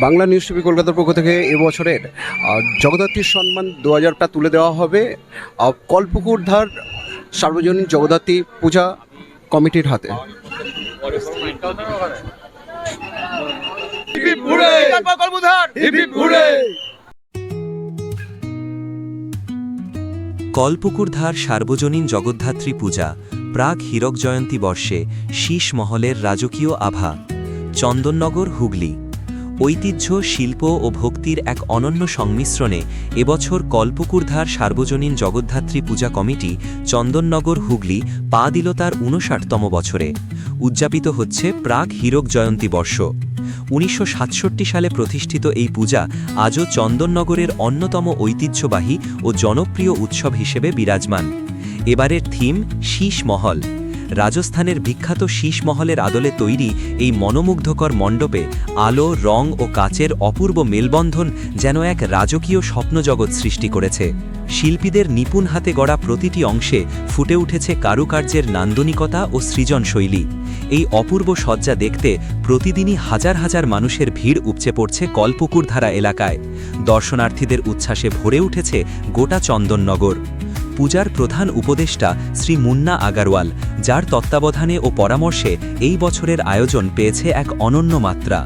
Bangla news TV কলকাতার পক্ষ থেকে এবছরের আহ, জগদ্ধাত্রীর সম্মান দু হাজারটা তুলে দেওয়া হবে। কল্পকুর ধার সার্বজনীন জগদ্ধাত্রী পূজা কমিটির হাতে। কলপুকুরধার সার্বজনীন জগদ্ধাত্রী পূজা প্রাক হীরক জয়ন্তী বর্ষে শীষ মহলের রাজকীয় আভা, চন্দননগর হুগলি। ঐতিহ্য, শিল্প ও ভক্তির এক অনন্য সংমিশ্রণে এবছর কল্পকুরধার সার্বজনীন জগদ্ধাত্রী পূজা কমিটি চন্দননগর হুগলি পা দিল তার উনষাটতম বছরে। উদযাপিত হচ্ছে প্রাক হীরক জয়ন্তী বর্ষ। উনিশশো সাতষট্টি সালে প্রতিষ্ঠিত এই পূজা আজও চন্দননগরের অন্যতম ঐতিহ্যবাহী ও জনপ্রিয় উৎসব হিসেবে বিরাজমান। এবারের থিম শীষ মহল রাজস্থানের বিখ্যাত শীষ মহলের আদলে তৈরি এই মনোমুগ্ধকর মণ্ডপে আলো, রং ও কাচের অপূর্ব মেলবন্ধন যেন এক রাজকীয় স্বপ্নজগৎ সৃষ্টি করেছে। শিল্পীদের নিপুণ হাতে গড়া প্রতিটি অংশে ফুটে উঠেছে কারুকার্যের নান্দনিকতা ও সৃজনশৈলী। এই অপূর্ব সজ্জা দেখতে প্রতিদিনই হাজার হাজার মানুষের ভিড় উপচে পড়ছে কলপুকুরধারা এলাকায়। দর্শনার্থীদের উচ্ছ্বাসে ভরে উঠেছে গোটা চন্দননগর। পূজার প্রধান উপদেষ্টা শ্রী মুন্না আগারওয়াল, যার তত্ত্বাবধানে ও পরামর্শে এই বছরের আয়োজন পেয়েছে এক অনন্য মাত্রা।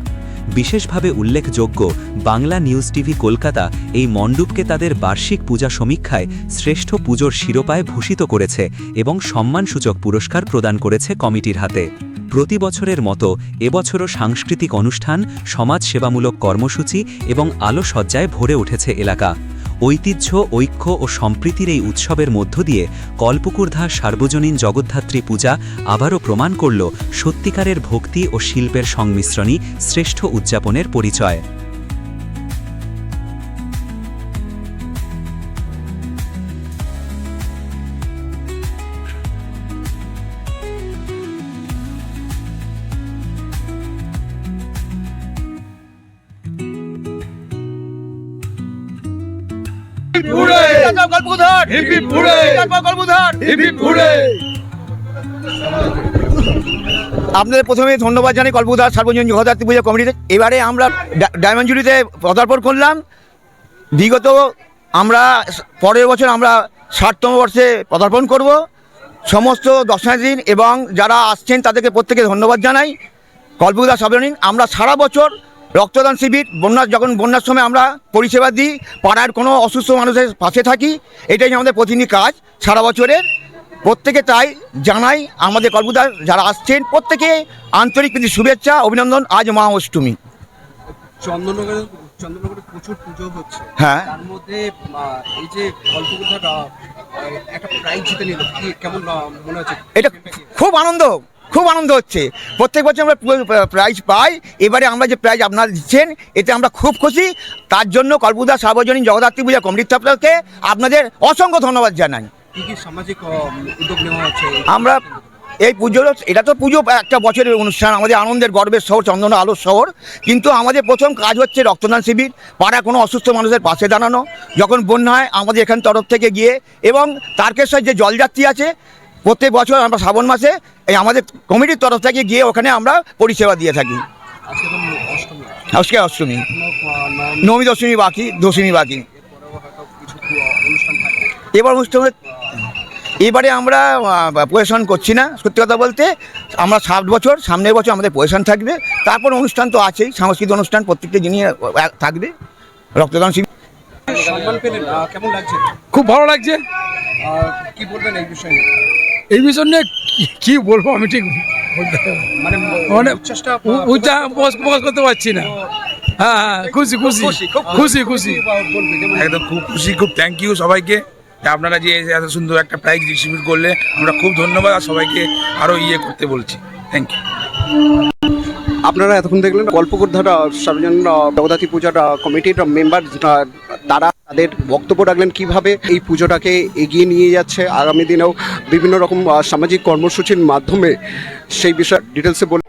বিশেষভাবে উল্লেখযোগ্য, বাংলা নিউজ টিভি কলকাতা এই মণ্ডপকে তাদের বার্ষিক পূজা সমীক্ষায় শ্রেষ্ঠ পুজোর শিরোপায় ভূষিত করেছে এবং সম্মানসূচক পুরস্কার প্রদান করেছে কমিটির হাতে। প্রতি বছরের মতো এবছরও সাংস্কৃতিক অনুষ্ঠান, সমাজসেবামূলক কর্মসূচি এবং আলোসজ্জায় ভরে উঠেছে এলাকা। ঐতিহ্য, ঐক্য ও সম্প্রীতির এই উৎসবের মধ্য দিয়ে কল্পকুর্ধা সার্বজনীন জগদ্ধাত্রী পূজা আবারও প্রমাণ করল সত্যিকারের ভক্তি ও শিল্পের সংমিশ্রণই শ্রেষ্ঠ উদযাপনের পরিচয়। আপনাদের প্রথমে ধন্যবাদ জানাই কল্পদার সার্বজনীন জগদ্ধাত্রী পূজা কমিটিতে। এবারে আমরা ডা- ডায়মন্ড জুড়িতে পদার্পণ করলাম। বিগত আমরা পরের বছর আমরা ষাটতম বর্ষে পদার্পণ করব। সমস্ত দর্শনার্থী এবং যারা আসছেন তাদেরকে প্রত্যেকে ধন্যবাদ জানাই। কল্পদা সার্বজনীন আমরা সারা বছর রক্তদান শিবির বন্যার যখন বন্যার সময় আমরা পরিষেবা দিই পাড়ার কোনো অসুস্থ মানুষের পাশে থাকি এটাই আমাদের প্রতিদিনই কাজ সারা বছরের। প্রত্যেকে তাই জানাই আমাদের কল্পদার যারা আসছেন প্রত্যেকে আন্তরিক কিন্তু শুভেচ্ছা অভিনন্দন আজ মা অষ্টমী চন্দননগরে চন্দননগরে প্রচুর পুজো হচ্ছে। হ্যাঁ। তার মধ্যে এই যে কল্পকুঠাটা একটা প্রাইজ জিতে নিল। কেমন মনে হচ্ছে? এটা খুব আনন্দ। খুব আনন্দ হচ্ছে। প্রত্যেক বছর আমরা প্রাইজ পাই। এবারে আমরা যে প্রাইজ আপনারা দিচ্ছেন এতে আমরা খুব খুশি। তার জন্য কল্পদা সার্বজনীন জগদ্ধাত্রী পূজা কমিটির তরফ আপনাদের অসংখ্য ধন্যবাদ জানাই। কি কি সামাজিক উদ্যোগ নেওয়া হচ্ছে? আমরা এই পুজোর এটা তো পুজো একটা বছরের অনুষ্ঠান আমাদের আনন্দের গর্বের শহর চন্দন আলোর শহর। কিন্তু আমাদের প্রথম কাজ হচ্ছে রক্তদান শিবির পাড়া কোনো অসুস্থ মানুষের পাশে দাঁড়ানো। যখন বন্যা হয় আমাদের এখান তরফ থেকে গিয়ে এবং তারকেশ্বর যে জলযাত্রী আছে প্রত্যেক বছর আমরা শ্রাবণ মাসে এই আমাদের কমিটির তরফ থেকে গিয়ে ওখানে আমরা পরিষেবা দিয়ে থাকি। আজকে তো অষ্টমী। নবমী দশমী বাকি দশমী বাকি। এবার অনুষ্ঠানে এবারে আমরা পজিশন করছি না সত্যি কথা বলতে। আমরা সাত বছর সামনের বছর আমাদের পজিশন থাকবে। তারপর অনুষ্ঠান তো আছেই সাংস্কৃতিক অনুষ্ঠান প্রত্যেকটা জিনিস থাকবে। রক্তদান শিবির। সম্মান পেলেন আহ, কেমন লাগছে? খুব ভালো লাগছে। কি বলবেন এই বিষয়ে? এই বিষয়ে কি- বলব আমি ঠিক বলতে মানে মানে প্রকাশ প্রকাশ করতে পারছি না। হ্যাঁ হ্যাঁ খুশি খুশি। খুশি খুশি একদম খুব খুশি খুব থ্যাংক ইউ সবাইকে। আপনারা যে এত সুন্দর একটা প্রাইজ ডিস্ট্রিবিউট করলে আমরা খুব ধন্যবাদ আর সবাইকে আরও ইয়ে করতে বলছি। থ্যাংক ইউ আপনারা এতক্ষণ দেখলেন কল্পকুর্ধারা সর্বজন জগদাতি পূজার কমিটির মেম্বার তারা তাদের বক্তব্য রাখলেন কীভাবে এই পুজোটাকে এগিয়ে নিয়ে যাচ্ছে। আগামী দিনেও বিভিন্ন রকম সামাজিক কর্মসূচির মাধ্যমে সেই বিষয়ে ডিটেলসে বলে